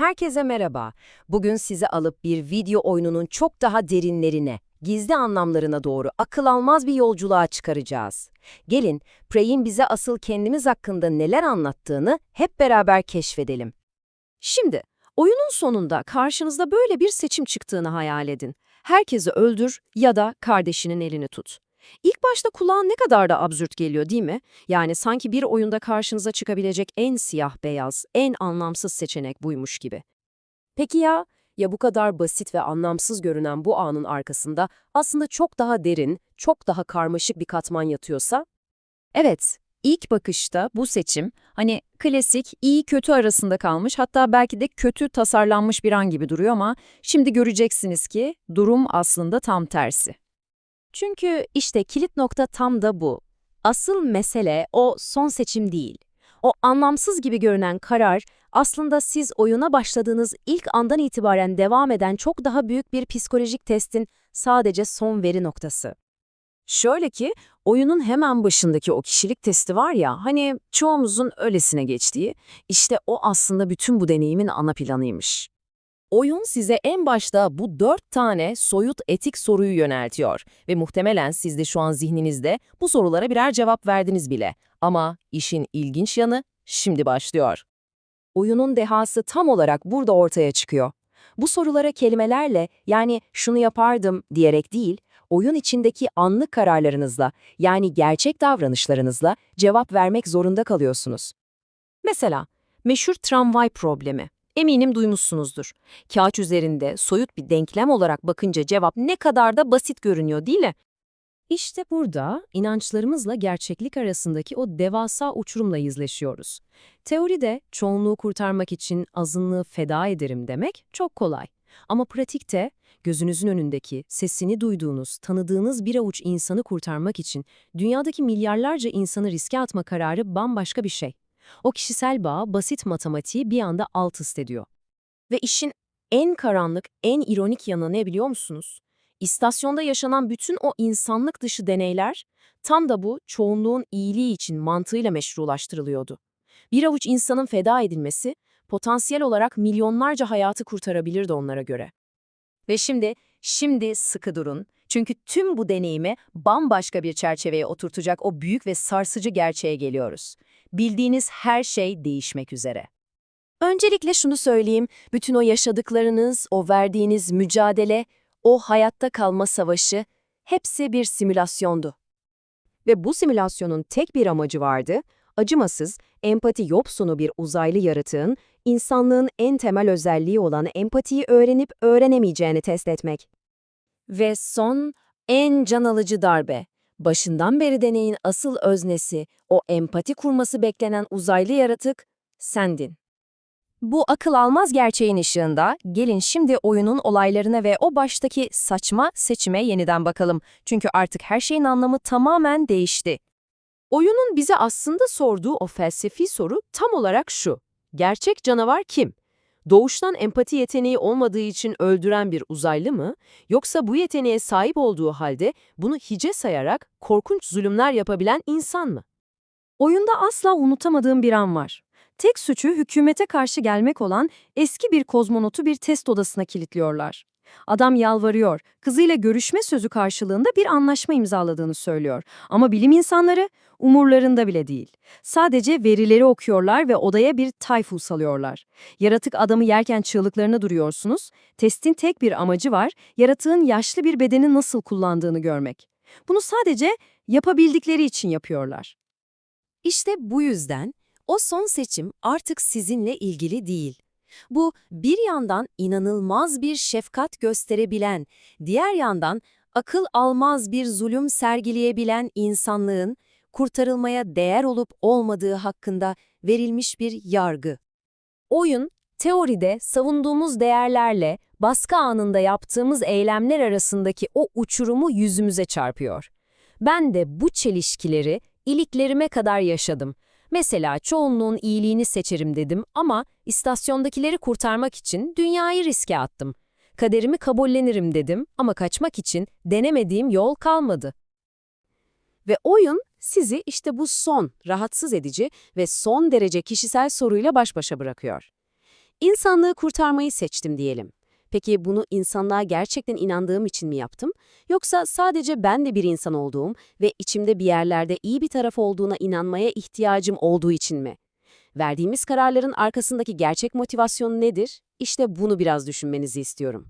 Herkese merhaba. Bugün sizi alıp bir video oyununun çok daha derinlerine, gizli anlamlarına doğru akıl almaz bir yolculuğa çıkaracağız. Gelin, Prey'in bize asıl kendimiz hakkında neler anlattığını hep beraber keşfedelim. Şimdi, oyunun sonunda karşınızda böyle bir seçim çıktığını hayal edin. Herkesi öldür ya da kardeşinin elini tut. İlk başta kulağa ne kadar da absürt geliyor değil mi? Yani sanki bir oyunda karşınıza çıkabilecek en siyah beyaz, en anlamsız seçenek buymuş gibi. Peki ya, ya bu kadar basit ve anlamsız görünen bu anın arkasında aslında çok daha derin, çok daha karmaşık bir katman yatıyorsa? Evet, ilk bakışta bu seçim hani klasik iyi kötü arasında kalmış hatta belki de kötü tasarlanmış bir an gibi duruyor ama şimdi göreceksiniz ki durum aslında tam tersi. Çünkü işte kilit nokta tam da bu. Asıl mesele o son seçim değil. O anlamsız gibi görünen karar aslında siz oyuna başladığınız ilk andan itibaren devam eden çok daha büyük bir psikolojik testin sadece son veri noktası. Şöyle ki, oyunun hemen başındaki o kişilik testi var ya, hani çoğumuzun öylesine geçtiği, işte o aslında bütün bu deneyimin ana planıymış. Oyun size en başta bu dört tane soyut etik soruyu yöneltiyor ve muhtemelen siz de şu an zihninizde bu sorulara birer cevap verdiniz bile. Ama işin ilginç yanı şimdi başlıyor. Oyunun dehası tam olarak burada ortaya çıkıyor. Bu sorulara kelimelerle yani şunu yapardım diyerek değil, oyun içindeki anlık kararlarınızla yani gerçek davranışlarınızla cevap vermek zorunda kalıyorsunuz. Mesela meşhur tramvay problemi. Eminim duymuşsunuzdur. Kağıt üzerinde soyut bir denklem olarak bakınca cevap ne kadar da basit görünüyor değil mi? İşte burada inançlarımızla gerçeklik arasındaki o devasa uçurumla yüzleşiyoruz. Teoride çoğunluğu kurtarmak için azınlığı feda ederim demek çok kolay. Ama pratikte gözünüzün önündeki, sesini duyduğunuz, tanıdığınız bir avuç insanı kurtarmak için dünyadaki milyarlarca insanı riske atma kararı bambaşka bir şey. O kişisel bağ basit matematiği bir anda alt üst ediyor. Ve işin en karanlık, en ironik yanı ne biliyor musunuz? İstasyonda yaşanan bütün o insanlık dışı deneyler tam da bu çoğunluğun iyiliği için mantığıyla meşrulaştırılıyordu. Bir avuç insanın feda edilmesi potansiyel olarak milyonlarca hayatı kurtarabilirdi onlara göre. Ve şimdi, şimdi sıkı durun. Çünkü tüm bu deneyimi bambaşka bir çerçeveye oturtacak o büyük ve sarsıcı gerçeğe geliyoruz. Bildiğiniz her şey değişmek üzere. Öncelikle şunu söyleyeyim, bütün o yaşadıklarınız, o verdiğiniz mücadele, o hayatta kalma savaşı, hepsi bir simülasyondu. Ve bu simülasyonun tek bir amacı vardı, acımasız, empati yopsunu bir uzaylı yaratığın, insanlığın en temel özelliği olan empatiyi öğrenip öğrenemeyeceğini test etmek. Ve son, en can alıcı darbe. Başından beri deneyin asıl öznesi, o empati kurması beklenen uzaylı yaratık, sendin. Bu akıl almaz gerçeğin ışığında gelin şimdi oyunun olaylarına ve o baştaki saçma seçime yeniden bakalım. Çünkü artık her şeyin anlamı tamamen değişti. Oyunun bize aslında sorduğu o felsefi soru tam olarak şu. Gerçek canavar kim? Doğuştan empati yeteneği olmadığı için öldüren bir uzaylı mı? Yoksa bu yeteneğe sahip olduğu halde bunu hice sayarak korkunç zulümler yapabilen insan mı? Oyunda asla unutamadığım bir an var. Tek suçu hükümete karşı gelmek olan eski bir kozmonotu bir test odasına kilitliyorlar. Adam yalvarıyor, kızıyla görüşme sözü karşılığında bir anlaşma imzaladığını söylüyor. Ama bilim insanları umurlarında bile değil. Sadece verileri okuyorlar ve odaya bir tayfu salıyorlar. Yaratık adamı yerken çığlıklarına duruyorsunuz. Testin tek bir amacı var, yaratığın yaşlı bir bedeni nasıl kullandığını görmek. Bunu sadece yapabildikleri için yapıyorlar. İşte bu yüzden o son seçim artık sizinle ilgili değil. Bu bir yandan inanılmaz bir şefkat gösterebilen, diğer yandan akıl almaz bir zulüm sergileyebilen insanlığın kurtarılmaya değer olup olmadığı hakkında verilmiş bir yargı. Oyun, teoride savunduğumuz değerlerle baskı anında yaptığımız eylemler arasındaki o uçurumu yüzümüze çarpıyor. Ben de bu çelişkileri iliklerime kadar yaşadım. Mesela çoğunluğun iyiliğini seçerim dedim ama istasyondakileri kurtarmak için dünyayı riske attım. Kaderimi kabullenirim dedim ama kaçmak için denemediğim yol kalmadı. Ve oyun sizi işte bu son, rahatsız edici ve son derece kişisel soruyla baş başa bırakıyor. İnsanlığı kurtarmayı seçtim diyelim. Peki bunu insanlığa gerçekten inandığım için mi yaptım? Yoksa sadece ben de bir insan olduğum ve içimde bir yerlerde iyi bir taraf olduğuna inanmaya ihtiyacım olduğu için mi? Verdiğimiz kararların arkasındaki gerçek motivasyon nedir? İşte bunu biraz düşünmenizi istiyorum.